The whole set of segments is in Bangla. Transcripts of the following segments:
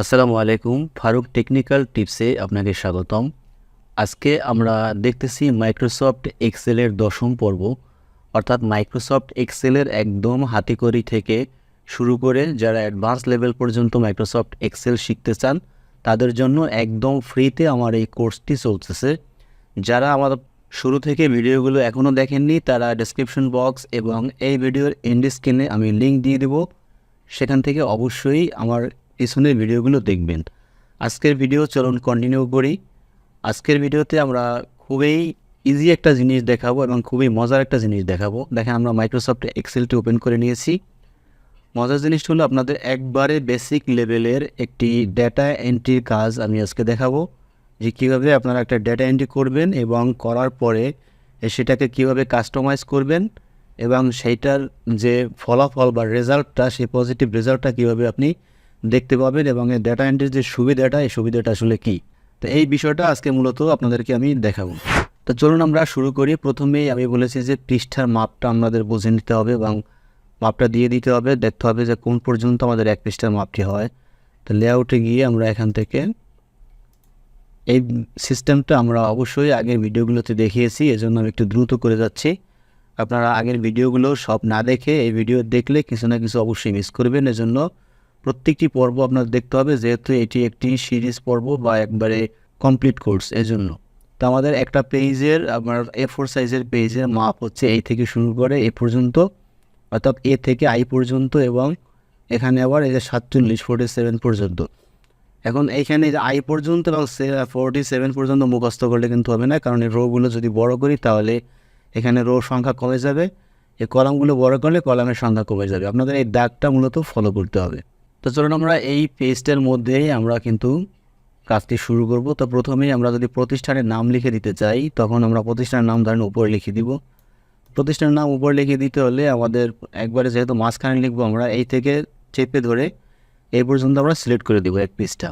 আসসালামু আলাইকুম, ফারুক টেকনিক্যাল টিপসে আপনাকে স্বাগতম। আজকে আমরা দেখতেছি মাইক্রোসফট এক্সেলের দশম পর্ব, অর্থাৎ মাইক্রোসফট এক্সেলের একদম হাতেকড়ি থেকে শুরু করে যারা অ্যাডভান্স লেভেল পর্যন্ত মাইক্রোসফট এক্সেল শিখতে চান, তাদের জন্য একদম ফ্রিতে আমার এই কোর্সটি চলতেছে। যারা আমার শুরু থেকে ভিডিওগুলো এখনও দেখেননি, তারা ডেসক্রিপশন বক্স এবং এই ভিডিওর এন্ড স্ক্রিনে আমি লিঙ্ক দিয়ে দেবো। সেখান থেকে অবশ্যই আমার পিছনের ভিডিওগুলো দেখবেন। আজকের ভিডিও চলুন কন্টিনিউ করি। আজকের ভিডিওতে আমরা খুবই ইজি একটা জিনিস দেখাবো এবং খুবই মজার একটা জিনিস দেখাবো। দেখেন আমরা মাইক্রোসফট এক্সেলটি ওপেন করে নিয়েছি। মজার জিনিসটা হলো আপনাদের একবারে বেসিক লেভেলের একটি ডেটা এন্ট্রির কাজ আমি আজকে দেখাবো। যে কীভাবে আপনারা একটা ডেটা এন্ট্রি করবেন এবং করার পরে সেটাকে কীভাবে কাস্টমাইজ করবেন এবং সেইটার যে ফলাফল বা রেজাল্টটা সেই পজিটিভ রেজাল্টটা কীভাবে আপনি দেখতে পাবেন এবং এই ডেটা এন্ট্রির যে সুবিধাটা, এই সুবিধাটা আসলে কী? তো এই বিষয়টা আজকে মূলত আপনাদেরকে আমি দেখাবো। তো চলুন আমরা শুরু করি। প্রথমেই আমি বলেছি যে পৃষ্ঠার মাপটা আমাদের বুঝে নিতে হবে এবং মাপটা দিয়ে দিতে হবে। দেখতে হবে যে কোন পর্যন্ত আমাদের এক পৃষ্ঠার মাপটি হয়। তো লেআউটে গিয়ে আমরা এখান থেকে এই সিস্টেমটা আমরা অবশ্যই আগের ভিডিওগুলোতে দেখিয়েছি, এজন্য আমি একটু দ্রুত করে যাচ্ছি। আপনারা আগের ভিডিওগুলো সব না দেখে এই ভিডিও দেখলে কিছু না কিছু অবশ্যই মিস করবেন। এজন্য প্রত্যেকটি পর্ব আপনার দেখতে হবে, যেহেতু এটি একটি সিরিজ পর্ব বা একবারে কমপ্লিট কোর্স এজন্য। তো আমাদের একটা পেজের আপনার এ ফোর সাইজের পেজের মাপ হচ্ছে এই থেকে শুরু করে এ পর্যন্ত, অর্থাৎ এ থেকে আই পর্যন্ত এবং এখানে আবার এই যে সাতচল্লিশ ফোর্টি সেভেন পর্যন্ত। এখন এইখানে যে আই পর্যন্ত এবং সে ফোরটি সেভেন পর্যন্ত মুখস্থ করলে কিন্তু হবে না, কারণ এই রোগুলো যদি বড় করি তাহলে এখানে রো সংখ্যা কমে যাবে, এই কলামগুলো বড় করলে কলামের সংখ্যা কমে যাবে। আপনাদের এই দাগটা মূলত ফলো করতে হবে। তো চলুন আমরা এই পেজটার মধ্যেই আমরা কিন্তু কাজটি শুরু করব। তো প্রথমেই আমরা যদি প্রতিষ্ঠানের নাম লিখে দিতে চাই, তখন আমরা প্রতিষ্ঠানের নাম ধরেন উপরে লিখে দিব। প্রতিষ্ঠানের নাম উপরে লিখে দিতে হলে আমাদের একবারে যেহেতু মাঝখানে লিখব, আমরা এই থেকে চেপে ধরে এই পর্যন্ত আমরা সিলেক্ট করে দেবো এক পেজটা।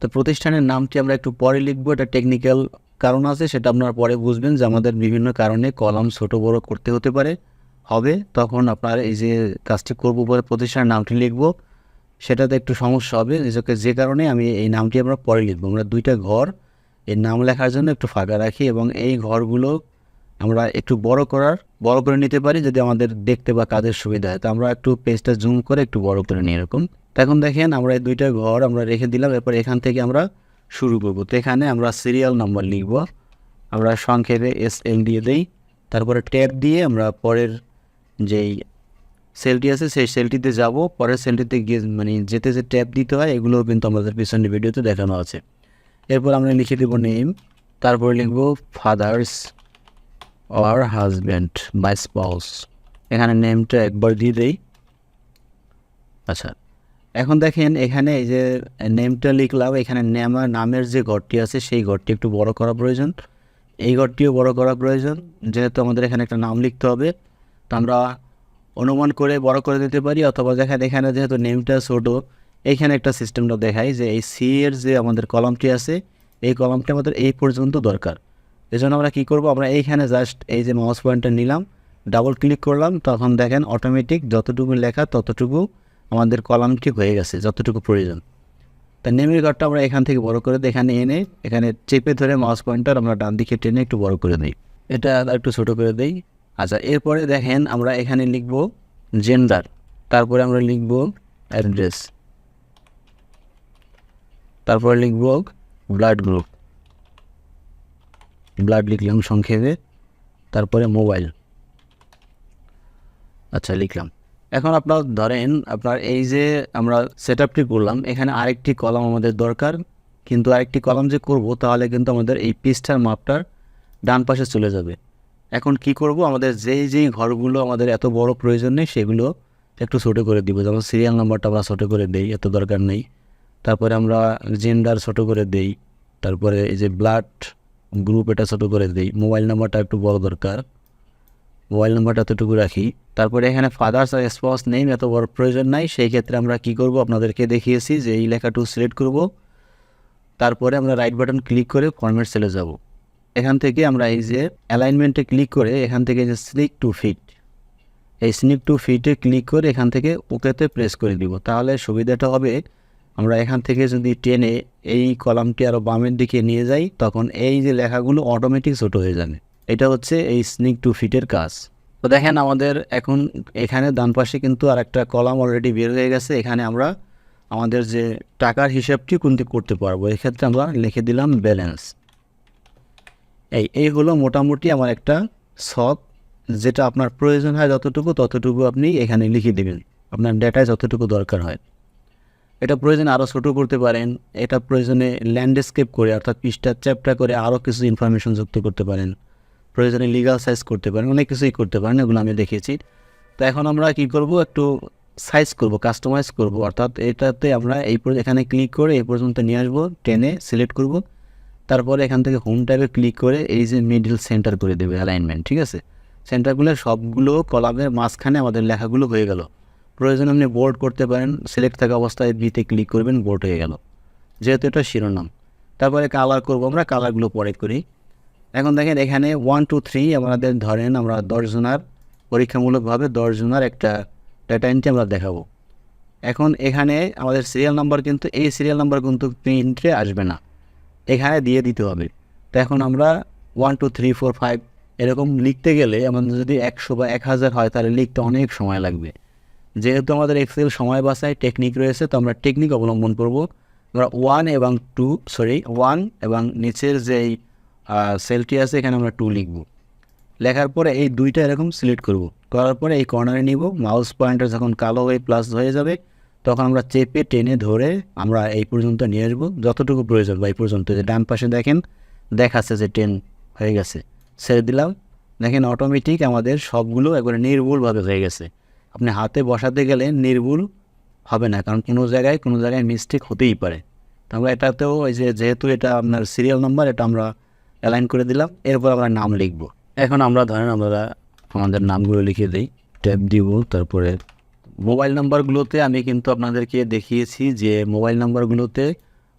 তো প্রতিষ্ঠানের নামটি আমরা একটু পরে লিখব, এটা টেকনিক্যাল কারণ আছে, সেটা আপনারা পরে বুঝবেন যে আমাদের বিভিন্ন কারণে কলাম ছোট বড় করতে হতে পারে। হবে, তখন আপনার এই যে কাজটি করব পরে প্রতিষ্ঠানের নামটি লিখব। সেটাতে একটু সমস্যা হবে, নিজেকে যে কারণে আমি এই নামটি আমরা পরে লিখব। আমরা দুইটা ঘর, এর নাম লেখার জন্য একটু ফাঁকা রাখি এবং এই ঘরগুলো আমরা একটু বড় করার, বড় করে নিতে পারি যদি আমাদের দেখতে বা কাজের সুবিধা হয়। তো আমরা একটু পেজটা জুম করে একটু বড় করে নিই এরকম। এখন দেখেন আমরা এই দুইটা ঘর আমরা রেখে দিলাম, এরপর এখান থেকে আমরা শুরু করব। তো এখানে আমরা সিরিয়াল নাম্বার লিখব। আমরা সংক্ষেপে এস এল দিয়ে দিই, তারপরে ট্যাব দিয়ে আমরা পরের যেই সেলটি আছে, সেই সেলটিতে যাব, পরের সেলটিতে গিয়ে মানে যেতে যে ট্যাপ দিতে হয়, এগুলোও কিন্তু আমাদের পিছনের ভিডিওতে দেখানো আছে। এরপর আমরা লিখে দেবো নেম, তারপরে লিখব father's or husband by spouse এখানে নেমটা একবার দিয়ে দেই। আচ্ছা এখন দেখেন এখানে এই যে নেমটা লিখলাম, এখানে নেমার নামের যে ঘরটি আছে, সেই ঘরটি একটু বড় করা প্রয়োজন। এই ঘরটিও বড় করা প্রয়োজন, যেহেতু আমাদের এখানে একটা নাম লিখতে হবে। তো আমরা অনুমান করে, বড় করে দিতে পারি, অথবা দেখেন এখানে যেহেতু নেমটা ছোটো এইখানে একটা সিস্টেমটা দেখাই যে এই সি এর যে আমাদের কলমটি আছে, এই কলমটি আমাদের এই পর্যন্ত দরকার। এই জন্য আমরা কী করব, আমরা এইখানে জাস্ট এই যে মাউস পয়েন্টটা নিলাম ডাবল ক্লিক করলাম, তখন দেখেন অটোমেটিক যতটুকু লেখা, ততটুকু আমাদের কলামটি হয়ে গেছে, যতটুকু প্রয়োজন। তা নেমের ঘরটা আমরা এখান থেকে বড় করে এখানে এনে এখানে চেপে ধরে মাউস পয়েন্টার আমরা ডান দিকে টেনে একটু বড় করে দিই। এটা একটু ছোটো করে দিই। আচ্ছা এরপরে দেখেন আমরা এখানে লিখব জেন্ডার তারপরে আমরা লিখব অ্যাড্রেস তারপরে লিখব ব্লাড গ্রুপ ব্লাড লিখলাম সংক্ষেপে, তারপরে মোবাইল আচ্ছা লিখলাম। এখন আপনার ধরেন আপনার এই যে আমরা সেট আপটি করলাম, এখানে আরেকটি কলাম আমাদের দরকার, কিন্তু আরেকটি কলাম যে করব, তাহলে কিন্তু আমাদের এই পৃষ্ঠার মাপটার ডান পাশে চলে যাবে। এখন কি করব? আমাদের যেই যেই ঘরগুলো আমাদের এত বড় প্রয়োজন নেই, সেগুলো একটু ছোটো করে দিব। যেমন সিরিয়াল নাম্বারটা আমরা ছোটো করে দেই, এত দরকার নেই। তারপরে আমরা জেন্ডার ছোটো করে দেই। তারপরে এই যে ব্লাড গ্রুপ এটা ছোটো করে দেই। মোবাইল নাম্বারটা একটু বড় দরকার। মোবাইল নাম্বারটা এতটুকু রাখি। তারপরে এখানে ফাদার্স আর স্পাউস নেম এত বড় প্রয়োজন নাই। সেই ক্ষেত্রে আমরা কি করব? আপনাদেরকে দেখিয়েছি যে এই লেখাটু সিলেক্ট করব। তারপরে আমরা রাইট বাটন ক্লিক করে ফরম্যাট সেলে যাব। এখান থেকে আমরা এই যে অ্যালাইনমেন্টে ক্লিক করে এখান থেকে যে স্নিক টু ফিট এই স্নিক টু ফিটে ক্লিক করে এখান থেকে ওকেতে প্রেস করে দিব। তাহলে সুবিধাটা হবে, আমরা এখান থেকে যদি টেনে এই কলামটি আরও বামের দিকে নিয়ে যাই, তখন এই যে লেখাগুলো অটোমেটিক ছোটো হয়ে যাবে। এটা হচ্ছে এই স্নিক টু ফিটের কাজ। তো দেখেন আমাদের এখন এখানে ডান পাশে কিন্তু আর একটা কলাম অলরেডি বের হয়ে গেছে। এখানে আমরা আমাদের যে টাকার হিসাবটি কিন্তু করতে পারব, এক্ষেত্রে আমরা লিখে দিলাম ব্যালেন্স এই এই হলো মোটামুটি আমার একটা শখ, যেটা আপনার প্রয়োজন হয় যতটুকু, ততটুকু আপনি এখানে লিখে দেবেন। আপনার ডেটায় যতটুকু দরকার হয়। এটা প্রয়োজনে আরও ছোটো করতে পারেন, এটা প্রয়োজনে ল্যান্ডস্কেপ করে, অর্থাৎ পৃষ্ঠার চ্যাপ্টার করে আরও কিছু ইনফরমেশন যুক্ত করতে পারেন। প্রয়োজনে লিগাল সাইজ করতে পারেন, অনেক কিছুই করতে পারেন, এগুলো আমি দেখেছি তো এখন আমরা কি করব, একটু সাইজ করব কাস্টমাইজ করব, অর্থাৎ এটাতে আমরা এই এখানে ক্লিক করে এই পর্যন্ত নিয়ে আসব, টেনে সিলেক্ট করব। তারপরে এখান থেকে হোম ট্যাবে ক্লিক করে এই যে মিডল সেন্টার করে দেবে অ্যালাইনমেন্ট ঠিক আছে? সেন্টারগুলো সবগুলো কলামের মাঝখানে আমাদের লেখাগুলো হয়ে গেল। প্রয়োজন আপনি বোর্ড করতে পারেন সিলেক্ট থাকা অবস্থায় বিতে ক্লিক করবেন বোর্ড হয়ে গেল। যেহেতু এটা শিরোনাম। তারপরে কালার করব আমরা কালারগুলো পরে করি। এখন দেখেন এখানে ওয়ান টু থ্রি আমাদের ধরেন আমরা দশজনার পরীক্ষামূলকভাবে দশজনার একটা ডাটা এন্ট্রি আমরা দেখাবো। এখন এখানে আমাদের সিরিয়াল নাম্বার কিন্তু, এই সিরিয়াল নাম্বার কিন্তু প্রিন্টে আসবে না। এখানে দিয়ে দিতে হবে। তো এখন আমরা one two three four five এরকম লিখতে গেলে আমাদের যদি একশো বা এক হাজার হয়, তাহলে লিখতে অনেক সময় লাগবে। যেহেতু আমাদের এক্সেল সময় বাসায় টেকনিক রয়েছে, তো আমরা টেকনিক অবলম্বন করব। আমরা ওয়ান এবং টু সরি ওয়ান এবং নিচের যেই সেলটি আছে, এখানে আমরা টু লিখব। লেখার পরে এই দুইটা এরকম সিলেক্ট করব। করার পরে এই কর্নারে নিব। মাউস পয়েন্টার যখন কালো হয়ে প্লাস হয়ে যাবে তখন আমরা চেপে টেনে ধরে আমরা এই পর্যন্ত নিয়ে আসব। যতটুকু প্রয়োজন বা এই পর্যন্ত। যে ডান পাশে দেখেন, দেখাচ্ছে যে টেন হয়ে গেছে। ছেড়ে দিলাম। দেখেন অটোমেটিক আমাদের সবগুলো একবারে নির্ভুলভাবে হয়ে গেছে। আপনি হাতে বসাতে গেলে নির্ভুল হবে না, কারণ কোনো জায়গায় কোনো জায়গায় মিস্টেক হতেই পারে। তো আমরা এটাতেও ওই যে যেহেতু এটা আপনার সিরিয়াল নাম্বার এটা আমরা অ্যালাইন করে দিলাম। এরপর আমরা নাম লিখব। এখন আমরা ধরেন আমরা আমাদের নামগুলো লিখে দিই। ট্যাব দিব, তারপরে মোবাইল নাম্বারগুলোতে আমি কিন্তু আপনাদেরকে দেখিয়েছি যে মোবাইল নাম্বারগুলোতে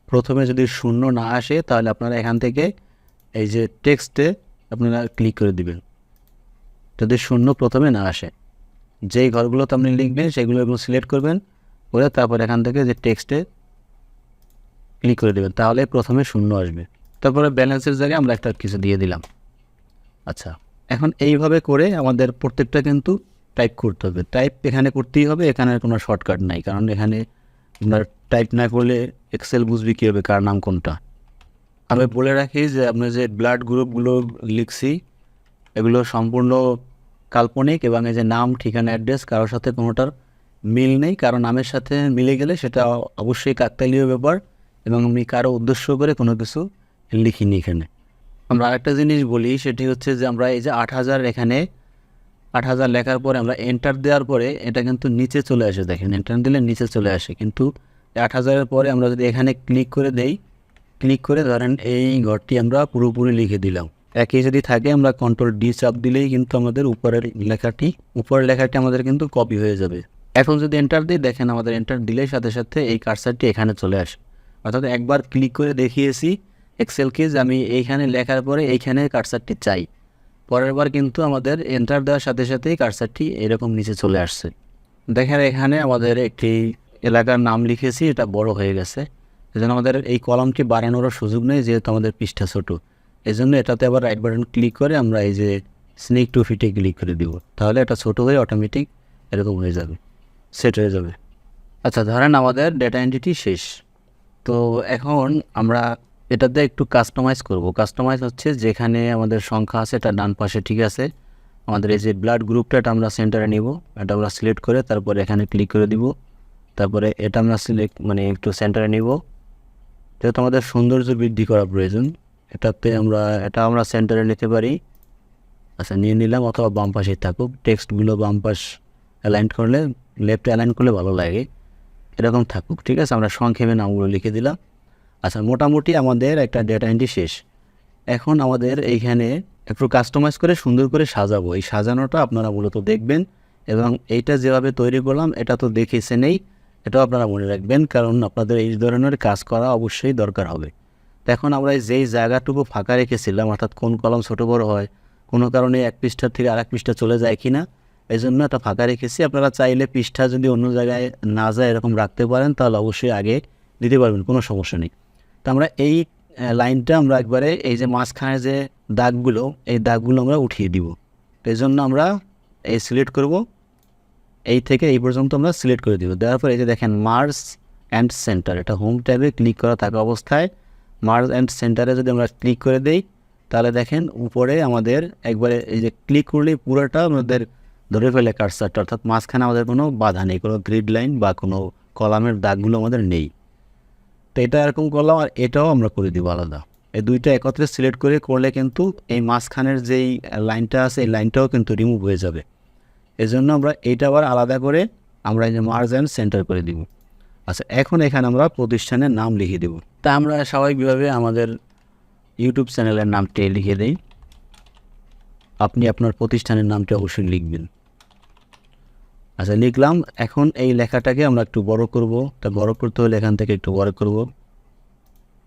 প্রথমে যদি শূন্য না আসে, তাহলে আপনারা এখান থেকে এই যে টেক্সটে আপনারা ক্লিক করে দিবেন। যদি শূন্য প্রথমে না আসে, যেই ঘরগুলোতে আপনি লিখবেন সেগুলো সিলেক্ট করবেন, করে তারপর এখান থেকে যে টেক্সটে ক্লিক করে দেবেন, তাহলে প্রথমে শূন্য আসবে। তারপরে ব্যালেন্সের জায়গায় আমরা একটা কিছু দিয়ে দিলাম। আচ্ছা এখন এইভাবে করে আমাদের প্রত্যেকটা কিন্তু টাইপ করতে হবে। টাইপ এখানে করতেই হবে, এখানে কোনো শর্টকাট নাই। কারণ এখানে আপনার টাইপ না করলে এক্সেল বুঝবি কী হবে কার নাম কোনটা। আমি বলে রাখি যে আপনি যে ব্লাড গ্রুপগুলো লিখছি, এগুলো সম্পূর্ণ কাল্পনিক এবং এই যে নাম, ঠিকানা অ্যাড্রেস কারোর সাথে কোনোটার মিল নেই। কারও নামের সাথে মিলে গেলে সেটা অবশ্যই কাকতালীয় ব্যাপার এবং আমি কারও উদ্দেশ্য করে কোনো কিছু লিখিনি এখানে। আমরা আরেকটা জিনিস বলি, সেটি হচ্ছে যে আমরা এই যে আট হাজার এখানে আট হাজার লেখার পরে আমরা এন্টার দেওয়ার পরে এটা কিন্তু নিচে চলে আসে, দেখেন এন্টার দিলে নিচে চলে আসে। কিন্তু আট হাজারের পরে আমরা যদি এখানে ক্লিক করে দেই ক্লিক করে ধরেন এই ঘরটি আমরা পুরোপুরি লিখে দিলাম। একই যদি থাকে, আমরা কন্ট্রোল ডি চাপ দিলেই কিন্তু আমাদের উপরের লেখাটি উপরের লেখাটি আমাদের কিন্তু কপি হয়ে যাবে। এখন যদি এন্টার দিই, দেখেন আমাদের এন্টার দিলেই সাথে সাথে এই কার্সারটি এখানে চলে আসে। অর্থাৎ একবার ক্লিক করে দেখিয়েছি এক্সেলকে যে আমি এইখানে লেখার পরে এইখানে কার্সারটি চাই। পরের বার কিন্তু আমাদের এন্টার দেওয়ার সাথে সাথেই কার্সারটি এরকম নিচে চলে আসছে। দেখেন এখানে আমাদের একটি এলাকার নাম লিখেছি, এটা বড় হয়ে গেছে। এজন্য আমাদের এই কলমটি বাড়ানোরও সুযোগ নেই, যেহেতু আমাদের পৃষ্ঠা ছোট। এই জন্য এটাতে আবার রাইট বাটন ক্লিক করে আমরা এই যে স্নেক টু ফিটে ক্লিক করে দিব। তাহলে এটা ছোট হয়ে অটোমেটিক এরকম হয়ে যাবে সেট হয়ে যাবে। আচ্ছা ধরেন আমাদের ডেটা এন্টিটি শেষ। তো এখন আমরা এটাতে একটু কাস্টমাইজ করব। কাস্টমাইজ হচ্ছে যেখানে আমাদের সংখ্যা আছে, এটা ডান পাশে, ঠিক আছে? আমাদের এই যে ব্লাড গ্রুপটা এটা আমরা সেন্টারে নিব। এটা আমরা সিলেক্ট করে তারপরে এখানে ক্লিক করে দিব। তারপরে এটা আমরা সিলেক্ট মানে একটু সেন্টারে নিব। যেহেতু আমাদের সৌন্দর্য বৃদ্ধি করা প্রয়োজন, এটাতে আমরা, এটা আমরা সেন্টারে নিতে পারি। আচ্ছা নিয়ে নিলাম, অথবা বাম পাশে থাকুক। টেক্সটগুলো বাম পাশ অ্যালাইন করলে লেফট অ্যালাইন করলে ভালো লাগে। এরকম থাকুক, ঠিক আছে? আমরা সংক্ষেপে নামগুলো লিখে দিলাম। আচ্ছা মোটামুটি আমাদের একটা ডেটা এন্ট্রি শেষ। এখন আমাদের এইখানে একটু কাস্টমাইজ করে সুন্দর করে সাজাবো। এই সাজানোটা আপনারা মূলত দেখবেন এবং এইটা যেভাবে তৈরি করলাম, এটা তো দেখেছে নেই, এটাও আপনারা মনে রাখবেন, কারণ আপনাদের এই ধরনের কাজ করা অবশ্যই দরকার হবে। এখন আমরা যেই জায়গাটুকু ফাঁকা রেখেছিলাম, অর্থাৎ কোন কলম ছোটো বড় হয়, কোনো কারণে এক পৃষ্ঠার থেকে আরেক পৃষ্ঠা চলে যায় কি না এই জন্য এটা ফাঁকা রেখেছি। আপনারা চাইলে পৃষ্ঠা যদি অন্য জায়গায় না যায় এরকম রাখতে পারেন, তাহলে অবশ্যই আগে দিতে পারবেন, কোনো সমস্যা নেই। তো আমরা এই লাইনটা আমরা একবারে এই যে মাঝখানে যে দাগগুলো, এই দাগগুলো আমরা উঠিয়ে দিব। এই জন্য আমরা এই সিলেক্ট করব। এই থেকে এই পর্যন্ত আমরা সিলেক্ট করে দিব। দেওয়ার পর এই যে দেখেন মার্স অ্যান্ড সেন্টার এটা হোম ট্যাবে ক্লিক করা থাকা অবস্থায় মার্স অ্যান্ড সেন্টারে যদি আমরা ক্লিক করে দেই, তাহলে দেখেন উপরে আমাদের একবারে এই যে ক্লিক করলেই পুরোটা আমাদের ধরে ফেলে কাটসারটা অর্থাৎ মাঝখানে আমাদের কোনো বাধা নেই, কোনো গ্রিড লাইন বা কোনো কলামের দাগগুলো আমাদের নেই। তো এটা এরকম করলাম আর এটাও আমরা করে দিব আলাদা। এই দুইটা একত্রে সিলেক্ট করে করলে কিন্তু এই মাঝখানের যেই লাইনটা আছে, এই লাইনটাও কিন্তু রিমুভ হয়ে যাবে। এই জন্য আমরা এইটা আবার আলাদা করে আমরা এই যে মার্জ অ্যান্ড সেন্টার করে দিব। আচ্ছা এখন এখানে আমরা প্রতিষ্ঠানের নাম লিখে দেব। তা আমরা স্বাভাবিকভাবে আমাদের ইউটিউব চ্যানেলের নামটি লিখে দিই? আপনি আপনার প্রতিষ্ঠানের নামটা অবশ্যই লিখবেন। আচ্ছা লিখলাম। এখন এই লেখাটাকে আমরা একটু বড় করব। তা বড় করতে হলে এখান থেকে একটু বড় করব।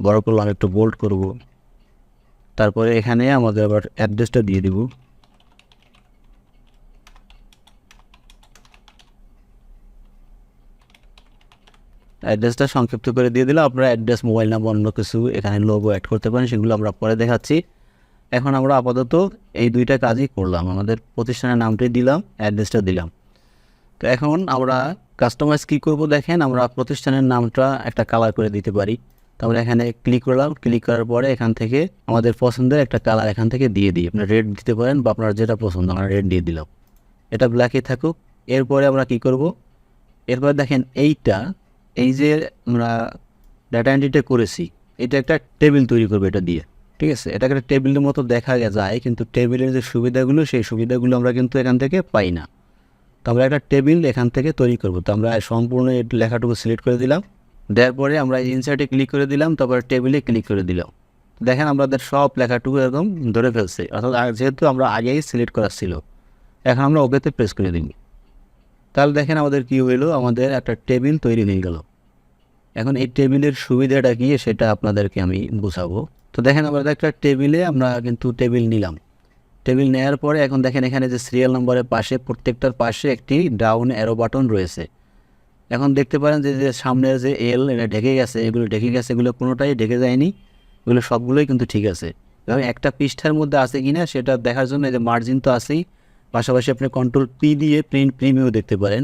বড় করলাম একটু বোল্ড করব। তারপরে এখানে আমাদের আবার অ্যাড্রেসটা দিয়ে দিব। অ্যাড্রেসটা সংক্ষিপ্ত করে দিয়ে দিলাম। আপনারা অ্যাড্রেস মোবাইল নাম্বার অন্য কিছু এখানে লোগো অ্যাড করতে পারেন, সেগুলো আমরা পরে দেখাচ্ছি। এখন আমরা আপাতত এই দুইটা কাজই করলাম। আমাদের প্রতিষ্ঠানের নামটাই দিলাম অ্যাড্রেসটা দিলাম। তো এখন আমরা কাস্টমাইজ কী করব দেখেন, আমরা প্রতিষ্ঠানের নামটা একটা কালার করে দিতে পারি। তারপরে এখানে ক্লিক করলাম ক্লিক করার পরে এখান থেকে আমাদের পছন্দের একটা কালার এখান থেকে দিয়ে দিই। আপনার রেড দিতে পারেন বা আপনার যেটা পছন্দ, আমরা রেড দিয়ে দিলাম। এটা ব্ল্যাকে থাকুক। এরপরে আমরা কি করব? এরপরে দেখেন এইটা, এই যে আমরা ডাটা এন্ট্রিটা করেছি, এটা একটা টেবিল তৈরি করবে এটা দিয়ে। ঠিক আছে? এটা একটা টেবিলের মতো দেখা যায়, কিন্তু টেবিলের যে সুবিধাগুলো, সেই সুবিধাগুলো আমরা কিন্তু এখান থেকে পাই না। তো আমরা একটা টেবিল এখান থেকে তৈরি করব। তো আমরা সম্পূর্ণ লেখাটুকু সিলেক্ট করে দিলাম। দেওয়ার পরে আমরা ইনসার্টে ক্লিক করে দিলাম, তারপরে টেবিলে ক্লিক করে দিলাম। দেখেন আমাদের সব লেখাটুকু একদম ধরে ফেলছে। অর্থাৎ যেহেতু আমরা আগেই সিলেক্ট করা ছিল, এখন আমরা ওকেতে প্রেস করে দিই। তাহলে দেখেন আমাদের কি হইল? আমাদের একটা টেবিল তৈরি হয়ে গেল। এখন এই টেবিলের সুবিধাটা কি? সেটা আপনাদেরকে আমি বোঝাবো। তো দেখেন আমাদের একটা টেবিলে আমরা কিন্তু টেবিল নিলাম। টেবিল নেওয়ার পরে এখন দেখেন এখানে যে সিরিয়াল নম্বরের পাশে, প্রত্যেকটার পাশে একটি ডাউন অ্যারো বাটন রয়েছে। এখন দেখতে পারেন যে যে সামনের যে এল এটা ঢেকে গেছে, এগুলো ঢেকে গেছে, এগুলো কোনোটাই ঢেকে যায়নি, এগুলো সবগুলোই কিন্তু ঠিক আছে। এবং একটা পৃষ্ঠার মধ্যে আছে কি না সেটা দেখার জন্য যে মার্জিন তো আছেই, পাশাপাশি আপনি কন্ট্রোল পি দিয়ে প্রিন্ট প্রিমিউ দেখতে পারেন।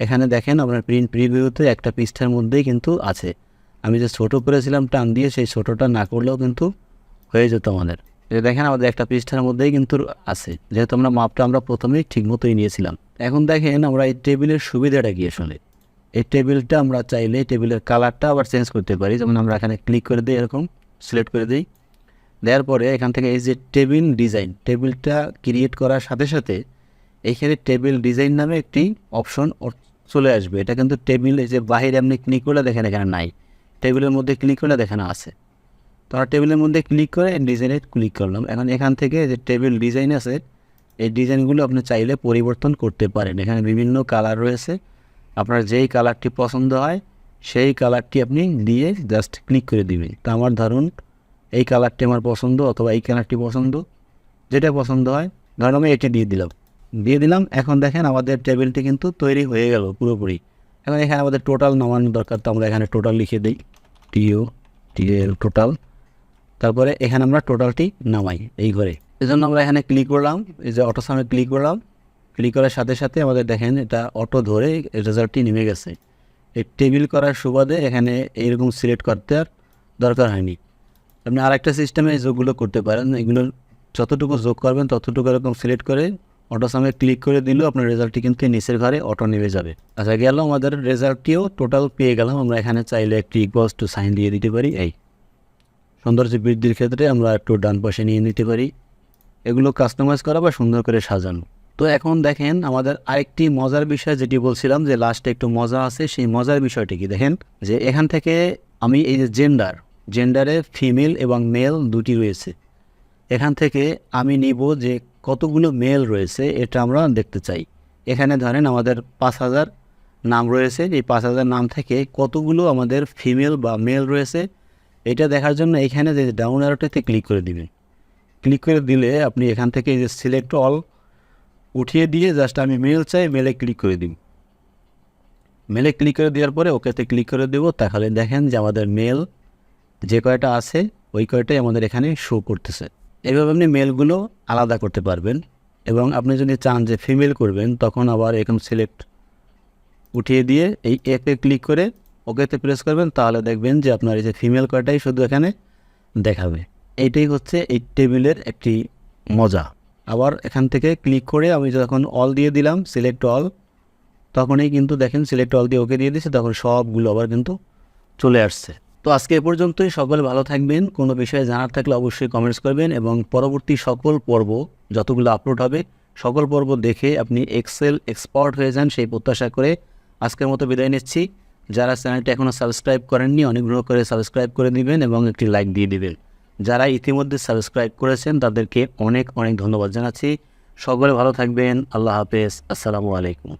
এখানে দেখেন আপনার প্রিন্ট প্রিভিউতে একটা পৃষ্ঠার মধ্যেই কিন্তু আছে। আমি যে ছোটো করেছিলাম টান দিয়ে, সেই ছোটোটা না করলেও কিন্তু হয়ে যেত আমাদের। দেখেন আমাদের একটা পৃষ্ঠার মধ্যেই কিন্তু আছে। যেহেতু আমরা মাপটা আমরা প্রথমেই ঠিক মতোই নিয়েছিলাম। এখন দেখেন আমরা এই টেবিলের সুবিধাটা কি আসলে? এই টেবিলটা আমরা চাইলে টেবিলের কালারটা আবার চেঞ্জ করতে পারি। যেমন আমরা এখানে ক্লিক করে দিই, এরকম সিলেক্ট করে দিই। দেওয়ার পরে এখান থেকে এই যে টেবিল ডিজাইন, টেবিলটা ক্রিয়েট করার সাথে সাথে এইখানে টেবিল ডিজাইন নামে একটি অপশন চলে আসবে। এটা কিন্তু টেবিল এই যে বাহিরে আপনি ক্লিক করলে দেখেন এখানে নাই। টেবিলের মধ্যে ক্লিক করলে দেখেন আছে। তো আমরা টেবিলের মধ্যে ক্লিক করে ডিজাইনে ক্লিক করলাম। এখন এখান থেকে যে টেবিল ডিজাইন আছে, এই ডিজাইনগুলো আপনি চাইলে পরিবর্তন করতে পারেন। এখানে বিভিন্ন কালার রয়েছে। আপনার যেই কালারটি পছন্দ হয়, সেই কালারটি আপনি দিয়ে জাস্ট ক্লিক করে দিবেন। তা আমার ধরুন, এই কালারটি আমার পছন্দ অথবা এই কালারটি পছন্দ, যেটা পছন্দ হয়, ধরুন আমি এটি দিয়ে দিলাম। দিয়ে দিলাম, এখন দেখেন আমাদের টেবিলটি কিন্তু তৈরি হয়ে গেল পুরোপুরি। এখন এখানে আমাদের টোটাল নামানোর দরকার, তো আমরা এখানে টোটাল লিখে দিই। টিও টিএল টোটাল তারপরে এখানে আমরা টোটালটি নামাই এই ঘরে। এই জন্য আমরা এখানে ক্লিক করলাম, এই যে অটো সামনে ক্লিক করলাম। ক্লিক করার সাথে সাথে আমাদের দেখেন এটা অটো ধরে রেজাল্টটি নেমে গেছে। এই টেবিল করার সুবাদে এখানে এইরকম সিলেক্ট করতে আর দরকার হয়নি। আপনি আরেকটা সিস্টেমে যোগগুলো করতে পারেন। এগুলো যতটুকু যোগ করবেন, ততটুকু এরকম সিলেক্ট করে অটো সামনে ক্লিক করে দিলেও আপনার রেজাল্টটি কিন্তু নিচের ঘরে অটো নেমে যাবে। আচ্ছা গেল আমাদের রেজাল্টটিও টোটাল পেয়ে গেলাম। আমরা এখানে চাইলে একটি ইকুয়ালস টু সাইন দিয়ে দিতে পারি। এই। সৌন্দর্য বৃদ্ধির ক্ষেত্রে আমরা একটু ডান পাশে নিয়ে নিতে পারি। এগুলো কাস্টমাইজ করা বা সুন্দর করে সাজানো। তো এখন দেখেন আমাদের আরেকটি মজার বিষয় যেটি বলছিলাম যে লাস্টে একটু মজা আছে, সেই মজার বিষয়টি কি দেখেন? যে এখান থেকে আমি এই যে জেন্ডার জেন্ডারে ফিমেল এবং মেল দুটি রয়েছে। এখান থেকে আমি নিব যে কতগুলো মেল রয়েছে, এটা আমরা দেখতে চাই। এখানে ধরেন আমাদের পাঁচ হাজার নাম রয়েছে। এই পাঁচ হাজার নাম থেকে কতগুলো আমাদের ফিমেল বা মেল রয়েছে? এটা দেখার জন্য এখানে যে ডাউন অ্যারোটাতে ক্লিক করে দিবেন ক্লিক করে দিলে আপনি এখান থেকে যে সিলেক্ট অল উঠিয়ে দিয়ে জাস্ট আমি মেল চাই মেলে ক্লিক করে দিন মেলে ক্লিক করে দেওয়ার পরে ওকেতে ক্লিক করে দেবো। তাহলে দেখেন যে আমাদের মেল যে কয়টা আছে, ওই কয়টাই আমাদের এখানে শো করতেছে। এভাবে আপনি মেলগুলো আলাদা করতে পারবেন এবং আপনি যদি চান যে ফিমেল করবেন, তখন আবার এরকম সিলেক্ট উঠিয়ে দিয়ে এই এপে ক্লিক করে ওকেতে প্রেস করবেন, তাহলে দেখবেন যে আপনার এই যে ফিমেল কয়টাই শুধু এখানে দেখাবে। এইটাই হচ্ছে এই টেবিলের একটি মজা। আবার এখান থেকে ক্লিক করে আমি যখন অল দিয়ে দিলাম সিলেক্ট অল তখনই কিন্তু দেখেন সিলেক্ট অল দিয়ে ওকে দিয়ে দিচ্ছে তখন সবগুলো আবার কিন্তু চলে আসছে। তো আজকে এ পর্যন্তই, সকলে ভালো থাকবেন। কোনো বিষয়ে জানার থাকলে অবশ্যই কমেন্টস করবেন এবং পরবর্তী সকল পর্ব যতগুলো আপলোড হবে, সকল পর্ব দেখে আপনি এক্সেল এক্সপার্ট হয়ে যান সেই প্রত্যাশা করে আজকের মতো বিদায় নিচ্ছি। যারা চ্যানেলটি এখনও সাবস্ক্রাইব করেননি, অনুগ্রহ করে সাবস্ক্রাইব করে দিবেন এবং একটি লাইক দিয়ে দিবেন। যারা ইতিমধ্যে সাবস্ক্রাইব করেছেন, তাদেরকে অনেক অনেক ধন্যবাদ জানাচ্ছি। সকলে ভালো থাকবেন। আল্লাহ হাফেজ। আসসালামু আলাইকুম।